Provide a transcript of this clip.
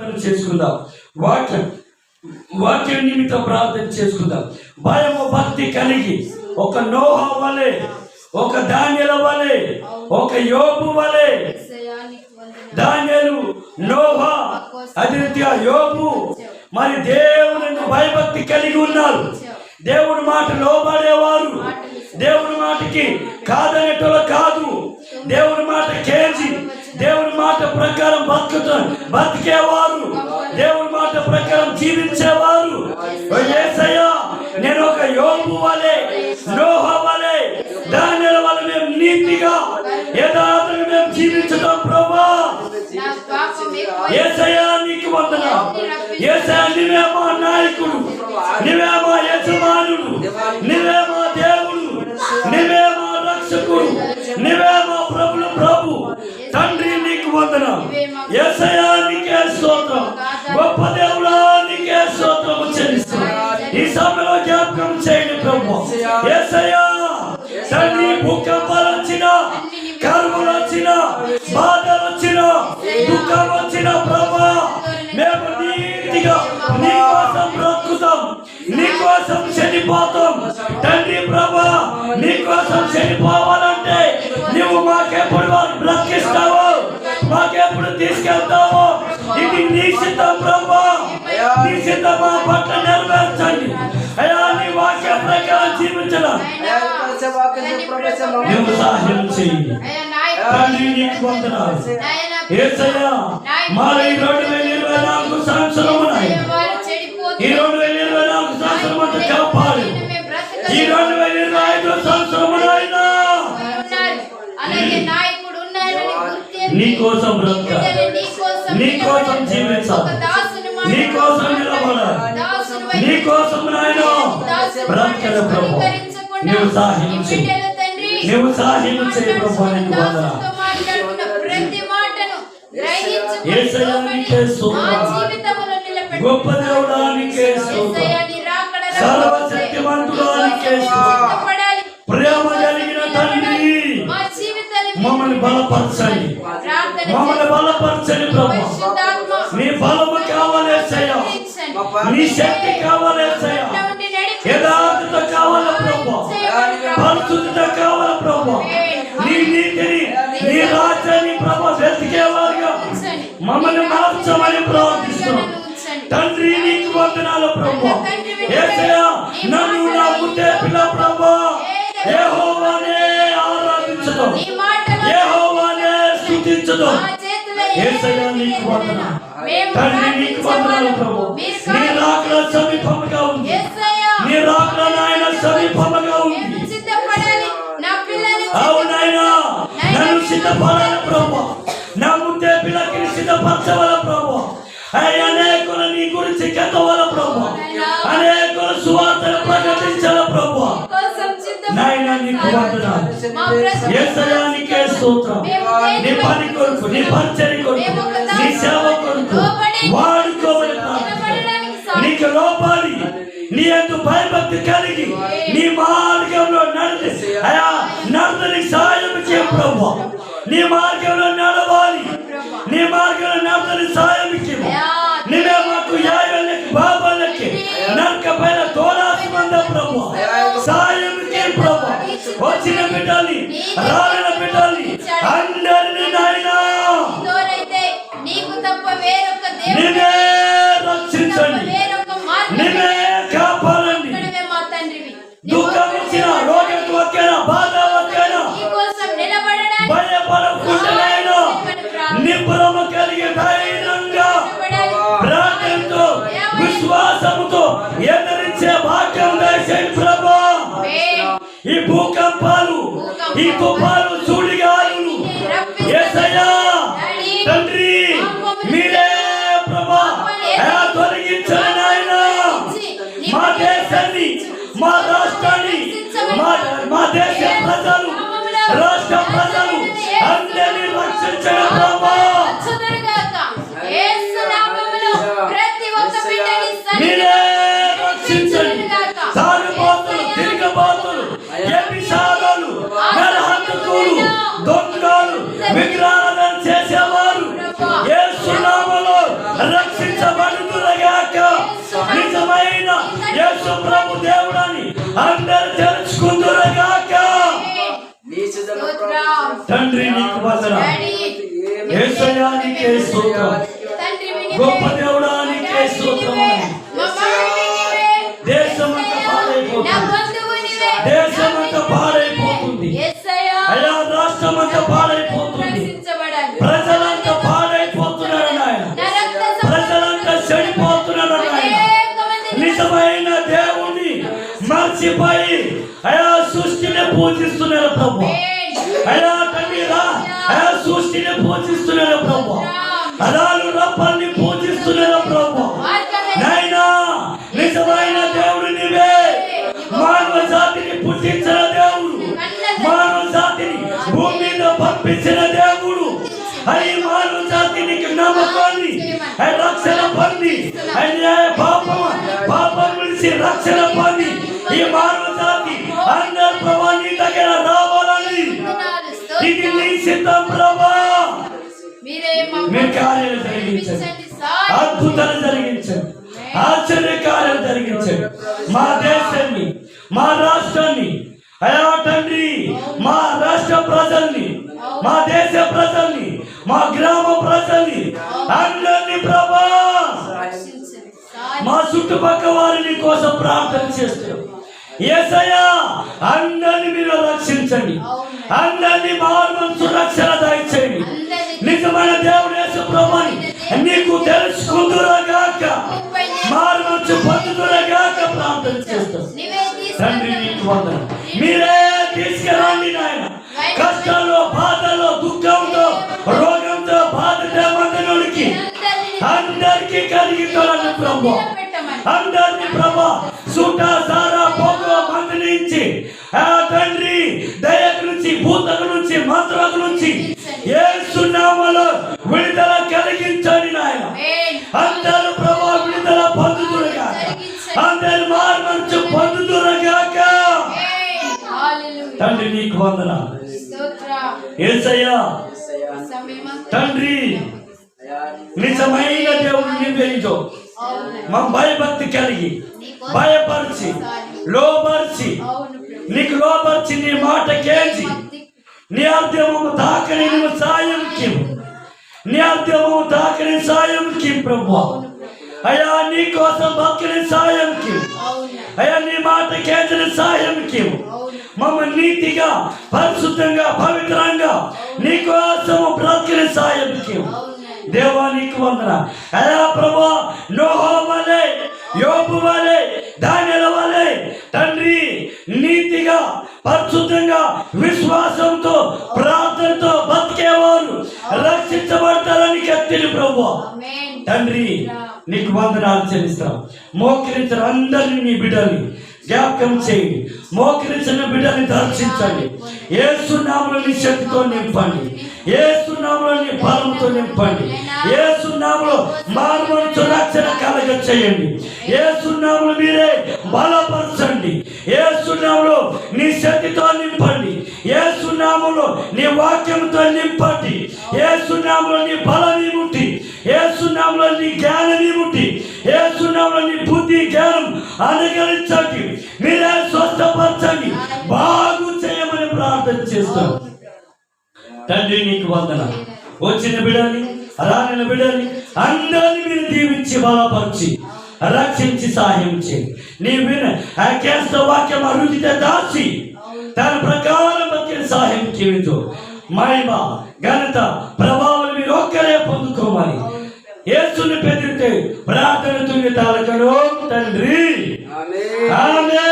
చేసుకుందాం. వాక్యం వాక్యం నిమిత్తం ప్రార్థన చేసుకుందాం. భయము భక్తి కలిగి ఒక నోహ వలె ఒక ధాన్యాల వలె ఒక యోపు వలె ధాన్యాలు నోహ అదే రీతిగా యోపు మరి దేవుని భయభక్తి కలిగి ఉన్నారు. దేవుని మాట లోబడేవారు. దేవుని మాటకి కాదనేటోళ్ళు కాదు. దేవుని మాట కేజీ దేవుని మాట ప్రకారం బతుకుతా బతికేవారు. దేవుని మాట ప్రకారం జీవించేవారు. ఓ యేసయ్యా నేను ఒక యోగు వలె నోహ వలె ధాన్యాల వల్ల మేము నీతిగా యథార్థంగా మేము జీవించుతాం ప్రభా. ఏసయ్యా నీకు వందన ఏసయ్యా నీవే మా నాయకుడు. నీవే మా యజమానుడు. ఏసయ్యా నీకే స్తోత్రం. గొప్ప దేవుడా నీకే స్తోత్రము చెల్లిస్తున్నాం. ఈ సమయంలో జ్ఞాపకం చేయండి ప్రభు. ఏసయ్యా. తండ్రి భూకంపాలు వచ్చిన కరువులు వచ్చిన బాధలు వచ్చిన దుఃఖం వచ్చిన ప్రభా మేము నీతిగా నీ కోసం బ్రతుకుతాం. నీ కోసం చనిపోతాం. తండ్రి ప్రభా నీ కోసం చనిపోవాలంటే తీసుకెళ్తావు ఇది నీ సిద్ధం ప్రభా నీ సిద్ధం మా పట్ల నెరవేర్చండి. అయ్యా నీ వాక్య ప్రకారం జీవించడం నువ్వు సహాయం చేయి తండ్రి నీకు వందనాలు. ఏసయ్యా మరి ఈ రెండు వేల ఇరవై నాలుగు సంవత్సరం ఉన్నాయి. ఈ రెండు వేల ఇరవై నాలుగు సంవత్సరం అంతా కాపాడు. ఈ రెండు వేల ఇరవై ఐదు సంవత్సరం అయినా. అలాగే నాయకుడు ఉన్నారని గుర్తెరిగి నీ కోసం బ్రతక నీకోసం కోసం జీవించాలి నీ కోసం నిలబడాలి. నీ కోసం నాయన బ్రతకల ప్రభు. నువ్వు సహాయం చేయి నువ్వు సహాయం చేయి ప్రభు నీకు వందనాలు. నీకే స్తోత్రం. గొప్ప దేవుడా నీకే స్తోత్రం. యేసయ్యా, నీ రాకడ సర్వశక్తిమంతుడా నీకే స్తోత్రం. సిద్ధపడాలి. ప్రేమ కలిగిన తండ్రి. మా జీవితాన్ని మమ్మల్ని బలపరచండి. ప్రార్థన మమ్మల్ని బలపరచండి ప్రభు. నీ శక్తి నడిపించండి. యథార్థత కావాల ప్రభు. పరిశుద్ధత కావాల ప్రభు. నీ నీతిని నీ రాజ్యాన్ని ప్రభు వెతికేవారుగా. మమ్మల్ని మార్చమని ప్రార్థిస్తున్నాం. తండ్రి నీకు వందనాలు ప్రభు. నన్ను నా ముద్దే పిల్ల ప్రభు. యెహోవానే ఆరాధించదు నీ మాటలు యెహోవానే స్తుతించదు మా చేతిలో ఏసయ్యా నీకు. వందనాలు. తండ్రి నీకు వందనాలు ప్రభు. నీ రాకడ సమీపముగా ఉంది. నీ రాకడ నాయన సమీపముగా ఉంది. నేను సిద్ధపడాలి. నా పిల్లల్ని అవునైనా నన్ను సిద్ధపడాలి ప్రభు. నా ముందే పిల్లకి సిద్ధపరచవల ప్రభు. అయ్య అనేకులు నీ గురించి కథవల ప్రభు. అనేకులు సువార్తను ప్రకటించాల ప్రభు. నాయన నీకు వందనాలు. ఏసయానికే స్తోత్రం. నీ పని కొరకు నీ పరిచయ కొరకు నీ సేవ కొరకు వాడుకోమని ప్రార్థిస్తున్నాను. నీకు లోపాలి నీ యొక్క భయభక్తి కలిగి నీ మార్గంలో నడిచి అయా నడతని సాయం చేయ ప్రభు. నీ మార్గంలో నడవాలి. నీ మార్గంలో నడతని సాయం చేయ నీవే మాకు యాయలకి బాబాలకి నరక పైన తోలాసుమంద ప్రభు. సాయం చేయ ప్రభు. వచ్చిన రాలిన బిడ్డల్ని అందరినీ నాయనా. తోడైతే నీకు తప్ప వేరొక దేవుడు నీవే తప్ప రక్షించండి. వేరొక మార్గం నీవే కాపాడండి. ఒక్కడివే మా తండ్రివి. దుఃఖం వచ్చిన రోగం వచ్చిన బాధ వచ్చిన నీకోసం నిలబడడానికి భయపడకుండానైనా నిపుణమ కలిగి ధైర్యంగా ప్రార్థనతో విశ్వాసముతో ఎదిరించే భాగ్యం దయచేయండి ప్రభా. ఈ భూకంపాలు ఈ తుఫాలు మా దేశ ప్రజలు రాష్ట్ర ప్రజలు అందరినీ రక్షించండి ప్రభా. మీరే రక్షించండి. సాగుబోతులు నరహంతకులు దొంగలు విగ్రహాలను ఏసయానికే స్తోత్రం. గొప్ప దేవుడానికే స్తోత్రం పాడైపోతుంది. పాడైపోతుంది. పాడైపోతుంది. రక్షించబడాలి. ప్రజలంతా పాడైపోతున్నారు ప్రజలంతా చెడిపోతున్నారు నిజమైన దేవుణ్ణి మర్చిపోయి అయా సృష్టిని పూజిస్తున్నారు ప్రభు. అయా తండ్రిరా అయా సృష్టిని పూజిస్తున్నారు ప్రభు. అలాలు రప్పల్ని పూజిస్తున్నారు ప్రభు. నైనా నిజమైన దేవుడు నీవే. మానవ జాతిని పుట్టించిన దేవుడు. మానవ జాతిని భూమి మీద పంపించిన దేవుడు. అని మానవ జాతినికి నమ్మకాన్ని రక్షణ పొంది ఆయన పాపం పాపం నుంచి రక్షణ పొంది ఈ మానవ నీ స్తోత్రం. సిద్ధం ప్రభా. మీరే మీ కార్యాలు జరిగించండి. అద్భుతాలు జరిగించండి. ఆశ్చర్య కార్యాలు జరిగించండి. మా దేశాన్ని మా రాష్ట్రాన్ని అయా తండ్రి మా రాష్ట్ర ప్రజల్ని మా దేశ ప్రజల్ని మా గ్రామ ప్రజల్ని అందరినీ ప్రభా. మా చుట్టుపక్కల వారిని కోసం ప్రార్థన చేస్తున్నాం. ఏసయ్యా అందరిని మీరు రక్షించండి. అందరినీ మార్మల్సు రక్షణ దయచేయండి. నిజమైన దేవుడు యేసు ప్రభుని నీకు తెలుసుకుందురగాక మార్మల్సు పొందుదురగాక ప్రార్థన చేస్తాం. తండ్రి. నీకు వందనం. మీరే తీసుకురండి నాయన. కష్టాల్లో బాధల్లో దుఃఖంతో రోగంతో బాధతో మందనుడికి అందరికీ కలిగి తోలని ప్రభు. అందరినీ ప్రభా తండ్రి దయకు నుంచి భూతక నుంచి మంత్రకు నుంచి ఏ సున్నామలో విడుదల కలిగించండి నాయన. అందరూ ప్రభా విడుదల పొందుతురుగా అందరు మార్మంచు పొందుతురుగాక. తండ్రి నీకు వందన. ఏసయ్యా తండ్రి నిజమైన దేవుడు అవును. మా భయభక్తి కలిగి భయపరిచి లోపరిచి. నీకు లోపరిచి నీ మాట కేంచి నీ అర్థము తాకని నువ్వు సాయం కిమ్ నీ అర్థము తాకని సాయం కిమ్ ప్రభు అయ్యా నీ కోసం భక్తుని సాయం కిమ్ అవును. అయ్యా నీ మాట కేంద్ర సాయం కిమ్ అవును. మమ్మల్ని నీతిగా పరిశుద్ధంగా పవిత్రంగా నీ కోసము బ్రతికిన సాయం కిమ్ అవును. దేవా నీకు వందన అయా ప్రభా నోహో వలె యోపు వలె ధాన్యాల వలె తండ్రి నీతిగా పరిశుద్ధంగా విశ్వాసంతో ప్రార్థనతో బతికేవారు. రక్షించబడతారని కత్తిని ప్రభు. తండ్రి నీకు వందనాలు చెల్లిస్తాం. మోకరించిన అందరినీ నీ బిడ్డల్ని జ్ఞాపకం చేయండి. మోకరించిన బిడ్డల్ని దర్శించండి. ఏసునామలో నీ శక్తితో నింపండి. ఏసునామలో నీ బలంతో నింపండి. ఏసునామలో మార్మనుచు రక్షణ కలగ చేయండి ఏసునామలు మీరే బలపరచండి. ఏసునామలో నీ శక్తితో నింపండి. ఏ సున్నాములో నీ వాక్యంతో నింపండి. ఏ సున్నాములో నీ బలని ముట్టి. సున్నాములో నీ జ్ఞానని ముట్టి. సున్నాములో నీ బుద్ధి జ్ఞానం అనుగరించండి మీరే స్వస్థపరచండి. బాగు చేయమని ప్రార్థన చేస్తాం. తండ్రి నీకు వందన వచ్చిన బిడ్డని రాని బిడ్డని అందరిని మీరు దీవించి బలపరిచి రక్షించి సహాయం చేయి నీ విన ఆ కేస్త వాక్యం అరుదిత దాసి దాని ప్రకారం బతికిన సహాయం చేయించు. మహిమ ఘనత ప్రభావం మీరు ఒక్కరే పొందుకోమని యేసుని పెదిరితే ప్రార్థన తుంగి తాలకడు తండ్రి ఆమె